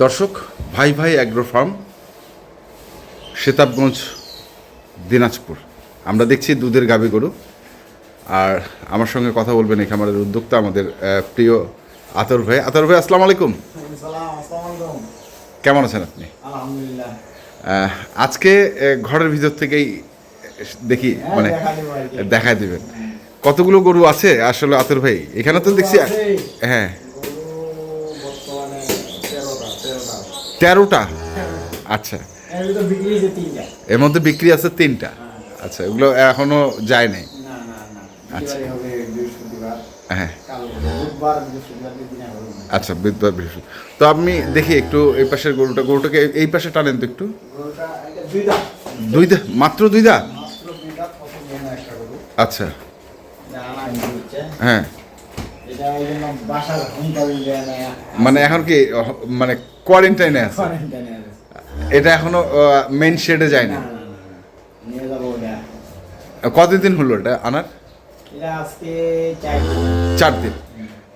দর্শক ভাই ভাই অ্যাগ্রো ফার্ম সেতাবগঞ্জ দিনাজপুর। আমরা দেখছি দুধের গাভী গরু। আর আমার সঙ্গে কথা বলবেন এখানে আমাদের উদ্যোক্তা আমাদের প্রিয় আতর ভাই। আতর ভাই আসসালামু আলাইকুম। কেমন আছেন আপনি? আজকে ঘরের ভিতর থেকেই দেখি হ্যাঁ, মানে দেখা দেবো আর কি। দেখায় দিবেন। কতগুলো গরু আছে আসলে আতর ভাই? এখানে তো দেখছি হ্যাঁ গরু বর্তমানে তেরোটা তেরোটা? তেরোটা আচ্ছা। এর মধ্যে বিক্রি আছে তিনটা? আচ্ছা এগুলো এখনও যায় নাই? আচ্ছা। বৃহস্পতিবার। হ্যাঁ। বুধবার বৃহস্পতিবার আচ্ছা বুধবার বৃহস্পতি তো আপনি দেখি একটু এই পাশের গরুটা গরুটাকে এই পাশে টানেন তো একটু। দুই দা? মাত্র দুই দা? আচ্ছা। হ্যাঁ। মানে এখন কি মানে কোয়ারেন্টাইনে আছে? এটা এখনও মেন শেডে যায় না না না না, না। নিয়ে যাব ওটা। কতদিন হলো এটা আনার? চার দিন।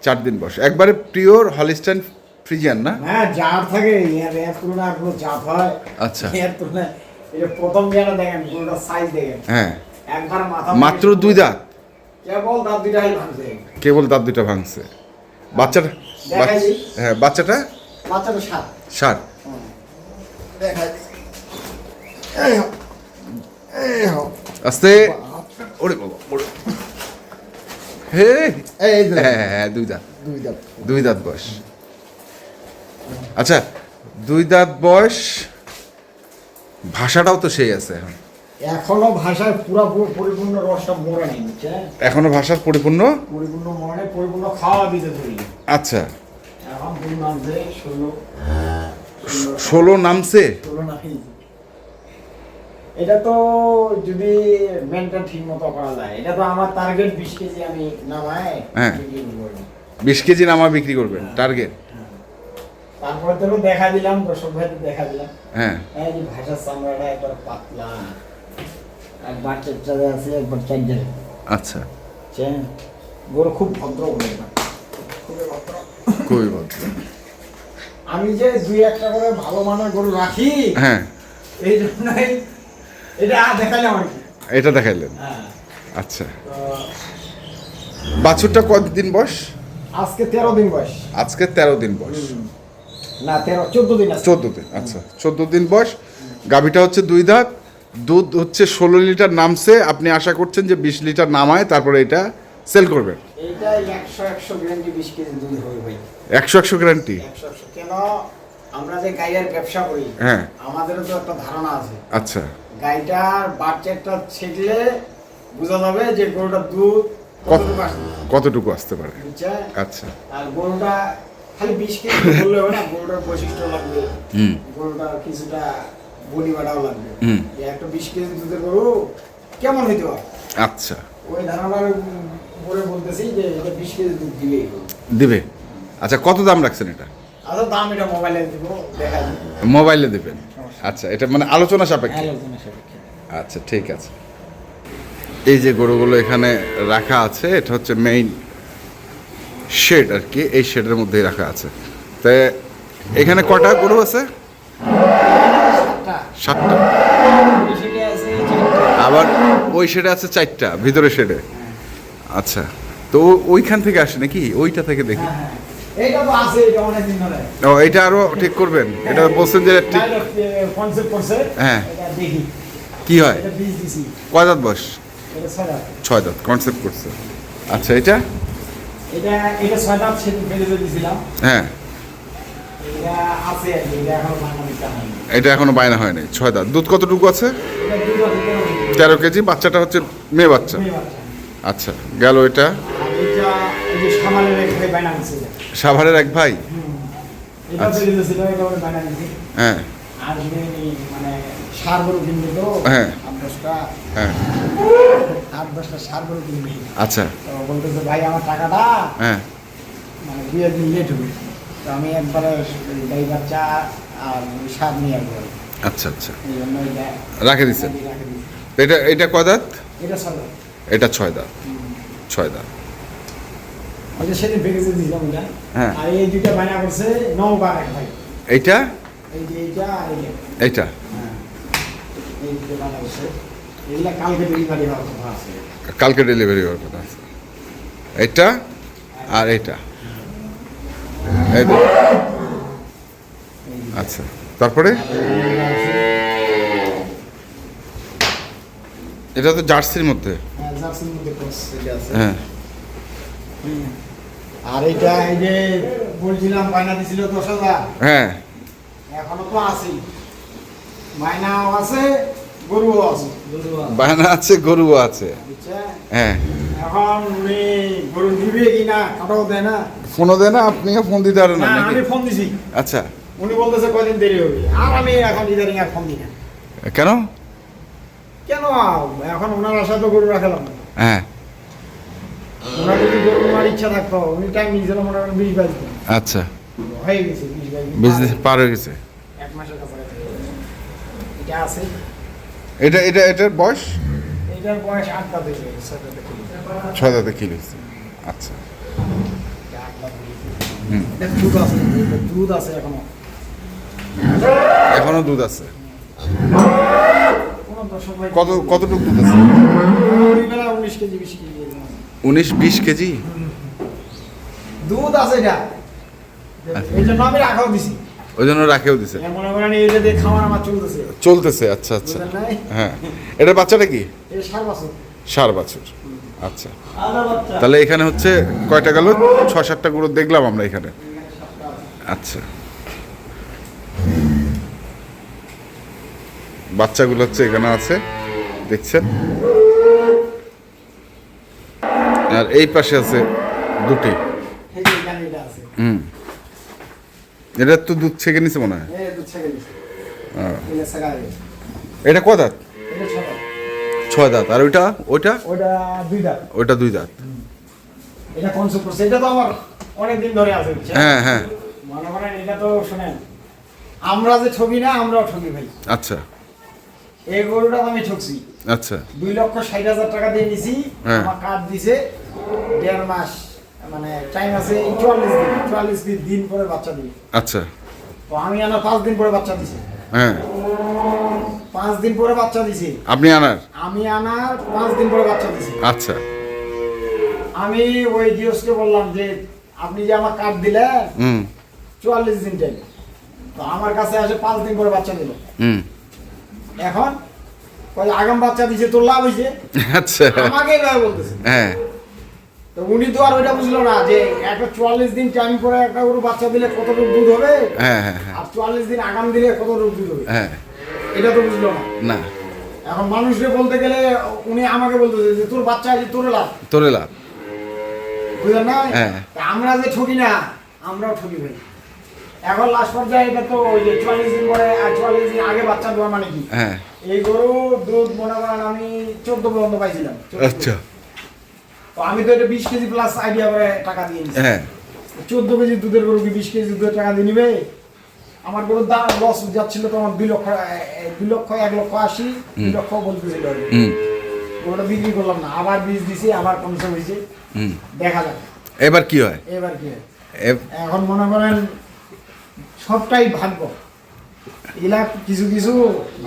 চার দিন। বসে একবারে পিওর হলিস্টাইন ফ্রিজিয়ান না? হ্যাঁ জাত থাকে এর কোনো জাত হয়। আচ্ছা। এর তুলনায় এটা প্রথম যেটা দেখেন গরুটার সাইজ দেখেন। হ্যাঁ। একবার মাথা মাত্র দুই দাঁত? কেবল দাঁত দুইটাই ভাঙছে। কেবল দাঁত দুটো ভাঙছে। বাচ্চাটা হ্যাঁ বাচ্চাটা বাচ্চাটা এই হোক। আস্তে। ওরে বাবা ওরে। হে। হ্যাঁ, হ্যাঁ দুই দাঁত। দুই দাঁত। দুই দাঁত বয়স। আচ্ছা দুই দাঁত বয়স ভাষাটাও তো সেই আছে এখন। এখনও ভাষায় পুরো পরিপূর্ণ রসটা মরে নেই এখনও ভাষার পরিপূর্ণ? পরিপূর্ণ মরে পরিপূর্ণ খাওয়া দিতে ধরি আচ্ছা। এখন নামছে ষোলো। ষোলো নামছে? ষোলো এটা তো যদি মেনটেন ঠিক মতো করা যায় এটা তো আমার টার্গেট বিশ কেজি আমি নামায় হ্যাঁ। বিশ কেজি নামা বিক্রি করবেন টার্গেট হ্যাঁ। তারপরে তো দেখা দিলাম দর্শক ভাইদের দেখা দিলাম। হ্যাঁ। এই ভাষার চামড়াটা একবার পাতলা। একবার চারটারে আছে একবার চারটারে আচ্ছা। গরু খুব ভদ্র গরু খুবই ভদ্র। খুবই ভদ্র। আমি যে দুই একটা করে ভালো মানের গরু রাখি হ্যাঁ। এই জন্যই এটা দেখালাম আর কি। এটা দেখাইলেন? হ্যাঁ। আচ্ছা। বাছুরটা কতদিন বয়স? আজকে তেরো দিন বয়স। আজকে তেরো দিন বয়স। না তেরো চোদ্দ দিন চোদ্দ দিন আচ্ছা। চোদ্দ দিন বয়স। গাভীটা হচ্ছে দুই দাঁত। দুধ হচ্ছে ষোলো লিটার নামছে আপনি আশা করছেন যে বিশ লিটার নামায় তারপরে এটা সেল করবেন। একশো একশো গ্যারান্টি কেন? আমরা যে গাইয়ের ব্যবসা করি হ্যাঁ। আমাদেরও তো একটা ধারণা আছে। আচ্ছা। গাইটার বাচ্চাটা ছেড়লে বোঝা যাবে যে গরুটার দুধ কতটুকু কতটুকু আসতে পারে। আচ্ছা। আর গরুটা খালি বিশ কেজি বললে হবে না গরুটার বৈশিষ্ট্য লাগবে। হুম। গরুটার কিছুটা বডি বাড়াও লাগবে। একটা বিশ কেজি দুধের গরু কেমন হইতে পারে? আচ্ছা। ওই ধারণার বলে বলতেছি যে এটা বিশ কেজি দুধ দিবে দিবে? আচ্ছা কত দাম রাখছেন এটা? আচ্ছা দাম এটা মোবাইলে দিব দেখা মোবাইলে দেবেন? আচ্ছা এটা মানে আলোচনা সাপেক্ষে? আলোচনা সাপেক্ষে। আচ্ছা ঠিক আছে। এই যে গরুগুলো এখানে রাখা আছে এটা হচ্ছে মেইন শেড আর কি এই শেডের মধ্যেই রাখা আছে। তো এখানে কটা গরু আছে? সাতটা। আবার ওই শেডে আছে চারটা ভিতরে শেডে। আচ্ছা তো ওইখান থেকে আসে নাকি? ওইটা থেকে দেখি। ও এটা আরও ঠিক করবেন। এটা বলছেন যে ঠিক হ্যাঁ। কি হয়? কয় দাঁত বয়স? ছয় দাঁত ছয় দাঁত কনসেপ্ট করছে। আচ্ছা এটা? এটা এটা ছয় দাঁত সেদিন ফেলে দিয়েছিলাম। হ্যাঁ। এটা এখনও বায়না হয়নি। ছয় দাঁত। দুধ কতটুকু আছে? তেরো কেজি। বাচ্চাটা হচ্ছে মেয়ে বাচ্চা? আচ্ছা গেল এটা। সাভারের এক ভাই? আচ্ছা। হ্যাঁ। মানে হ্যাঁ। হ্যাঁ। আচ্ছা। বলতেছে ভাই আমার টাকাটা হ্যাঁ। মানে দুই একদিন লেট হবে। তো আমি একবারে গাই বাচ্চা আর নিয়ে আসব। আচ্ছা আচ্ছা। এটা রাখে দিচ্ছেন এটা এটা কয় দাঁত? এটা চলো এটা ছয় দাঁত। ছয় দাঁত। সেদিন ভেঙেছে এটা। হ্যাঁ। আর এই দুইটা বায়না করছে নৌকার এক ভাই। এইটা? এই যে এইটা আর এইটা? হ্যাঁ। এই এগুলা কালকে ডেলিভারি হওয়ার কথা আছে। কালকে ডেলিভারি হওয়ার কথা আছে। এইটা? আর যে। আচ্ছা তারপরে? আছে, এটা তো জার্সির মধ্যে। হ্যাঁ, আছে। হ্যাঁ। হুম। আর এটা এই যে বলছিলাম বায়না দিছিল দশ হাজার। হ্যাঁ। এখনও তো আছেই। মায়নাও আছে গরুও আছে। বায়না আছে। গরুও আছে হ্যাঁ। এখন উনি গরু দিবে কি না কাটাও দেয় না। ফোনও দেয় না আপনিও ফোন দিতে পারেন না আমি ফোন দিছি। আচ্ছা। উনি বলতেছে কয়দিন দেরি হবে। আর আমি এখন ইদারিং আর ফোন দিই না। কেন? কেন? এখন ওনার আশা তো গরু রাখলাম। হ্যাঁ। ওনার যদি গরু ইচ্ছা থাকতো উনি টাইম নিয়েছিল মনে করেন বিশ বাইশ আচ্ছা। হয়ে গেছে বিশ বাইশ দিন পার হয়ে গেছে। এক মাসের কাছাকাছি। এটা আছে। এটা এটা এটার বয়স? এটার বয়স ছয়টা থেকে ছয় দাঁতে কিলো। হয়েছে। আচ্ছা দুধ আছে দুধ আছে এখনও। এখনও দুধ আছে? কত কতটুকু দুধ আছে? উনিশ কেজি বিশ কেজি এরকম। আছে। উনিশ বিশ কেজি? দুধ আছে এটা। এই জন্য আমি রাখাও দিছি। ওই জন্য রাখেও দিছে। এটা চলতেছে। আচ্ছা আচ্ছা। হ্যাঁ। এটার বাচ্চাটা কি? সার বছর। আচ্ছা। তাহলে এখানে হচ্ছে কয়টা গেল? ছয় সাতটা গরু দেখলাম আমরা এখানে। আচ্ছা। বাচ্চাগুলো হচ্ছে এখানে আছে দেখছেন? আর এই পাশে আছে দুটি। এটা হুম। এটা তো দুধ ছেঁকে নিছে মনে হয়। হ্যাঁ। এটা কয় দাঁত? এটা ছয় দাঁত। আর ওইটা? ওইটা? ওইটা দুই দাঁত। এটা কনসেপ্ট করছে। এটা তো আমার অনেক দিন ধরে আছে হ্যাঁ হ্যাঁ। এটা তো শোনেন আমরা যে ঠকি না আমরাও ঠকি ভাই। আচ্ছা। এই গরুটা আমি ঠকছি আচ্ছা। দুই লক্ষ ষাট হাজার টাকা দিয়ে নিছি হ্যাঁ। আমার কার্ড দিছে দেড় মাস মানে টাইম আছে চুয়াল্লিশ দিন চুয়াল্লিশ দিন দিন পরে বাচ্চা দিবে। আচ্ছা। তো আমি আনা পাঁচ দিন পরে বাচ্চা দিছি। হ্যাঁ। পাঁচ দিন পরে বাচ্চা দিছি। আপনি আনার? আমি আনার পাঁচ দিন পরে বাচ্চা দিছি। আচ্ছা। আমি ওই জিওসকে বললাম যে আপনি যে আমার কার্ড দিলেন হুম। চুয়াল্লিশ দিন টাইম তো আমার কাছে আসে পাঁচ দিন পরে বাচ্চা দিল। হুম। এখন আগাম বাচ্চা দিছে তোর লাভ হয়েছে আচ্ছা। আমাকে বলতেছে। হ্যাঁ। তো উনি তো আর ওইটা বুঝলো না যে একটা চুয়াল্লিশ দিন টাইম করে একটা গরু বাচ্চা দিলে কতটুকু দুধ হবে? হ্যাঁ হ্যাঁ হ্যাঁ। আর চুয়াল্লিশ দিন আগাম দিলে কতটুকু দুধ হবে? হ্যাঁ। এটা তো বুঝলো না। না। এখন মানুষকে বলতে গেলে উনি আমাকে বলতেছে যে তোর বাচ্চা আছে তোর লাভ। তোরে লাভ। বুঝলেন না। আমরা যে ঠকি না আমরাও ঠকি ভাই। এখন লাস্ট পর্যায়ে এটা তো ওই যে চুয়াল্লিশ দিন পরে আর চুয়াল্লিশ দিন আগে বাচ্চা দেওয়া মানে কি? এই গরু দুধ মনে করেন আমি চোদ্দ পর্যন্ত পাইছিলাম। আচ্ছা। তো আমি তো এটা বিশ কেজি প্লাস আইডিয়া করে টাকা দিয়ে নিচ্ছি হ্যাঁ। চোদ্দ কেজি দুধের গরু কি বিশ কেজি দুধের টাকা দিয়ে নিবে? আমার গরুর দাম লস যাচ্ছিল তো আমার দুই লক্ষ দুই লক্ষ এক লক্ষ আশি দুই লক্ষ বলতেছিল গরুটা বিক্রি করলাম না আবার বীজ দিছি আবার কমসে হয়েছে। দেখা যাক। এবার কি হয়? এবার কি হয়। এখন মনে করেন সবটাই ভাগ্য। এগুলা কিছু কিছু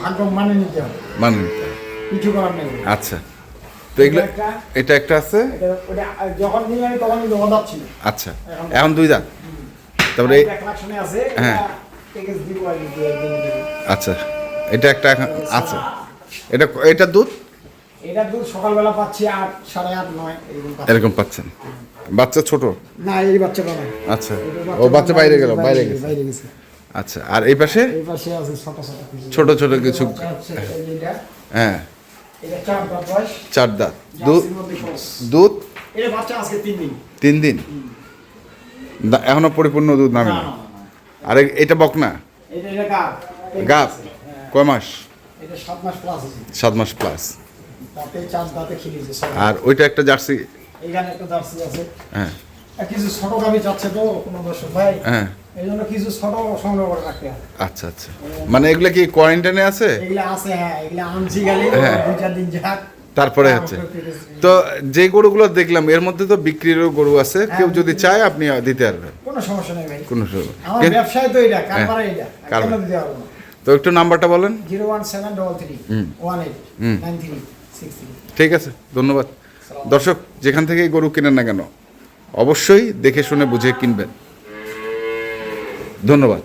ভাগ্য মানে নিতে হবে। মানে কিছু করার নেই। আচ্ছা। তো এগুলো এটা একটা আছে যখন নিয়ে আমি তখন জমাদার ছিল আচ্ছা এখন দুই দাঁত তারপরে হ্যাঁ। এটা। আচ্ছা এটা একটা আছে এটা এটা দুধ এটার দুধ সকালবেলা পাচ্ছি আট সাড়ে আট নয় এরকম পাচ্ছেন বাচ্চা ছোট না এই বাচ্চাটা না আচ্ছা ও বাচ্চা বাইরে গেল বাইরে গেছে বাইরে গেছে আচ্ছা আর এই পাশে এই পাশে আছে ছোট ছোট কিছু ছোট ছোট কিছু এটা হ্যাঁ এটা চার দাঁত দুধ? তিন দিন। এখনও পরিপূর্ণ দুধ নামে না। আর এটা বক না গাছ কয় মাস? সাত মাস প্লাস। আর ওইটা একটা জার্সি? এখানে একটা জার্সি আছে। হ্যাঁ। কিছু ছোট গাবি যাচ্ছে তো কোনো দর্শক ভাই। হ্যাঁ। এই জন্য কিছু ছোট সংগ্রহ করে রাখতে হয়। আচ্ছা আচ্ছা। মানে এগুলো কি কোয়ারেন্টাইনে আছে? এগুলা আছে হ্যাঁ এগুলা আনছি গালি হ্যাঁ। দুই চার দিন যাক। তারপরে হচ্ছে। তো যে গরুগুলো দেখলাম এর মধ্যে তো বিক্রিরও গরু আছে। কেউ যদি চায় আপনি দিতে পারবেন। কোনো সমস্যা নেই ভাই। কোনো সমস্যা আমার ব্যবসায় তো এটা কারবার এটা কারবার। দিতে পারব না। তো একটু নাম্বারটা বলেন। Zero one seven double three one eight. Nine three six three. ঠিক আছে ধন্যবাদ। দর্শক যেখান থেকেই গরু কিনেন না কেন অবশ্যই দেখে শুনে বুঝে কিনবেন। ধন্যবাদ।